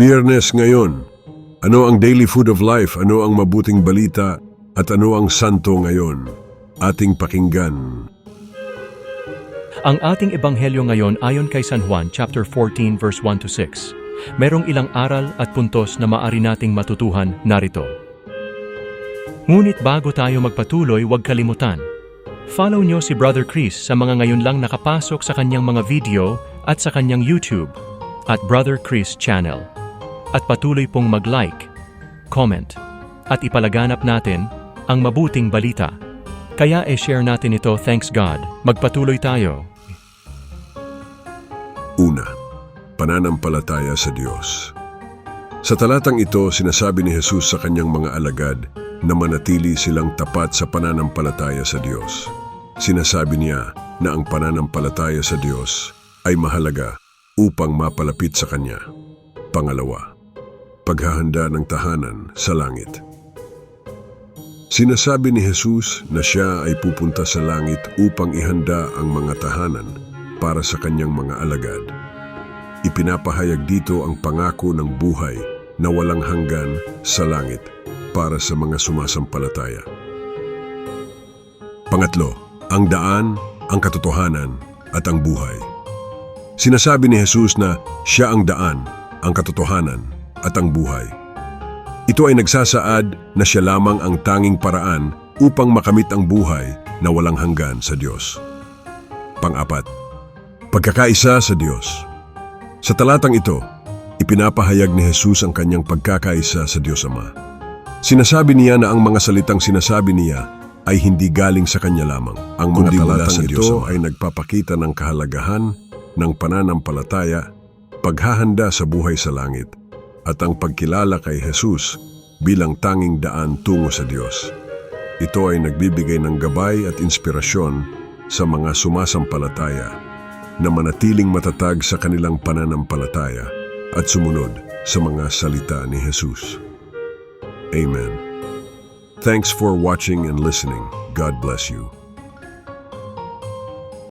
Biyernes ngayon. Ano ang daily food of life? Ano ang mabuting balita? At ano ang santo ngayon? Ating pakinggan. Ang ating ebanghelyo ngayon ayon kay San Juan chapter 14 verse 1 to 6. Merong ilang aral at puntos na maari nating matutuhan narito. Ngunit bago tayo magpatuloy, huwag kalimutan. Follow nyo si Brother Chris sa mga ngayon lang nakapasok sa kanyang mga video at sa kanyang YouTube at Brother Chris channel. At patuloy pong mag-like, comment, at ipalaganap natin ang mabuting balita. Kaya e-share natin ito thanks God. Magpatuloy tayo. Una, pananampalataya sa Diyos. Sa talatang ito, sinasabi ni Jesus sa kanyang mga alagad na manatili silang tapat sa pananampalataya sa Diyos. Sinasabi niya na ang pananampalataya sa Diyos ay mahalaga upang mapalapit sa Kanya. Pangalawa, paghahanda ng tahanan sa langit. Sinasabi ni Jesus na siya ay pupunta sa langit upang ihanda ang mga tahanan para sa kanyang mga alagad. Ipinapahayag dito ang pangako ng buhay na walang hanggan sa langit para sa mga sumasampalataya. Pangatlo, ang daan, ang katotohanan at ang buhay. Sinasabi ni Jesus na siya ang daan, ang katotohanan at ang buhay. Ito ay nagsasaad na siya lamang ang tanging paraan upang makamit ang buhay na walang hanggan sa Diyos. Pang-apat, pagkakaisa sa Diyos. Sa talatang ito, ipinapahayag ni Jesus ang kanyang pagkakaisa sa Diyos Ama. Sinasabi niya na ang mga salitang sinasabi niya ay hindi galing sa kanya lamang. Ang mga talatang ito ay nagpapakita ng kahalagahan ng pananampalataya, paghahanda sa buhay sa langit, at ang pagkilala kay Jesus bilang tanging daan tungo sa Diyos. Ito ay nagbibigay ng gabay at inspirasyon sa mga sumasampalataya na manatiling matatag sa kanilang pananampalataya at sumunod sa mga salita ni Jesus. Amen. Thanks for watching and listening. God bless you.